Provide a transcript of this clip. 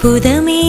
அற்புதமே